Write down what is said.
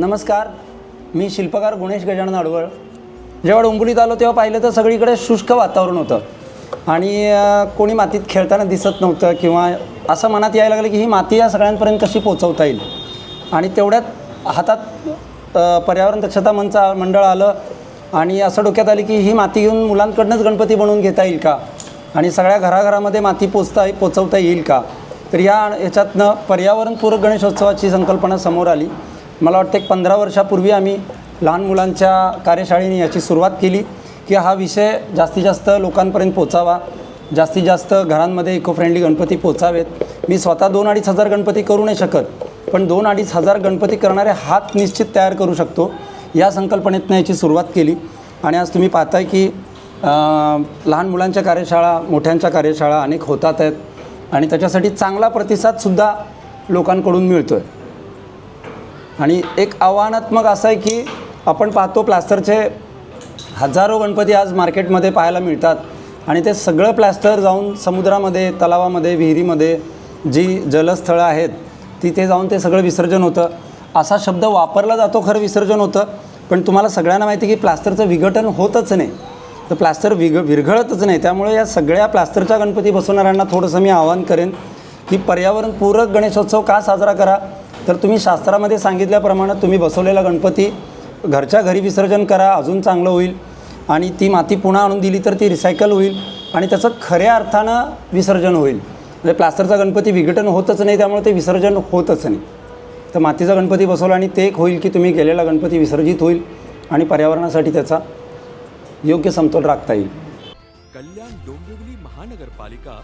नमस्कार. मी शिल्पकार गुणेश गजानन अडवळ जेव्हा डोंबिवलीत आलो तेव्हा पाहिलं तर सगळीकडे शुष्क वातावरण होतं. आणि कोणी मातीत खेळताना दिसत नव्हतं किंवा असं मनात यायला लागलं की ही माती या सगळ्यांपर्यंत कशी पोचवता येईल? आणि तेवढ्यात हातात पर्यावरण दक्षता मंच मंडळ आलं आणि असं डोक्यात आली की ही माती घेऊन मुलांकडनंच गणपती बनवून घेता येईल का? आणि सगळ्या घराघरामध्ये माती पोचता पोचवता येईल का? तर या याच्यातनं पर्यावरणपूरक गणेशोत्सवाची संकल्पना समोर आली. मला वाटतं एक पंधरा वर्षापूर्वी आम्ही लहान मुलांच्या कार्यशाळेने याची सुरुवात केली की हा विषय जास्तीत जास्त लोकांपर्यंत पोचावा. जास्तीत जास्त घरांमध्ये इको फ्रेंडली गणपती पोचावेत. मी स्वतः दोन अडीच हजार गणपती करू नाही शकत पण दोन अडीच हजार गणपती करणारे हात निश्चित तयार करू शकतो या संकल्पनेतनं याची सुरुवात केली. आणि आज तुम्ही पाहताय की लहान मुलांच्या कार्यशाळा मोठ्यांच्या कार्यशाळा अनेक होतात आहेत. आणि त्याच्यासाठी चांगला प्रतिसादसुद्धा लोकांकडून मिळतो आहे आणि एक आव्हानात्मक असं आहे की आपण पाहतो प्लास्टरचे हजारो गणपती आज मार्केटमध्ये पाहायला मिळतात. आणि ते सगळं प्लास्टर जाऊन समुद्रामध्ये तलावामध्ये विहिरीमध्ये जी जलस्थळं आहेत तिथे जाऊन ते सगळं विसर्जन होतं. असा शब्द वापरला जातो खरं विसर्जन होतं. पण तुम्हाला सगळ्यांना माहिती आहे की प्लास्टरचं विघटन होतच नाही. तर प्लास्टर विघ विरघळतच नाही. त्यामुळे या सगळ्या प्लास्टरच्या गणपती बसवणाऱ्यांना थोडंसं मी आवाहन करेन की पर्यावरणपूरक गणेशोत्सव का साजरा करा? तर तुम्ही शास्त्रामध्ये सांगितल्याप्रमाणे तुम्ही बसवलेला गणपती घरच्या घरी विसर्जन करा अजून चांगलं होईल. आणि ती माती पुन्हा आणून दिली तर ती रिसायकल होईल आणि त्याचं खऱ्या अर्थानं विसर्जन होईल. म्हणजे प्लास्टरचा गणपती विघटन होतच नाही त्यामुळे ते विसर्जन होतच नाही. तर मातीचा गणपती बसवला आणि ते एक होईल की तुम्ही गेलेला गणपती विसर्जित होईल आणि पर्यावरणासाठी त्याचा योग्य समतोल राखता येईल. कल्याण डोंबिवली महानगरपालिका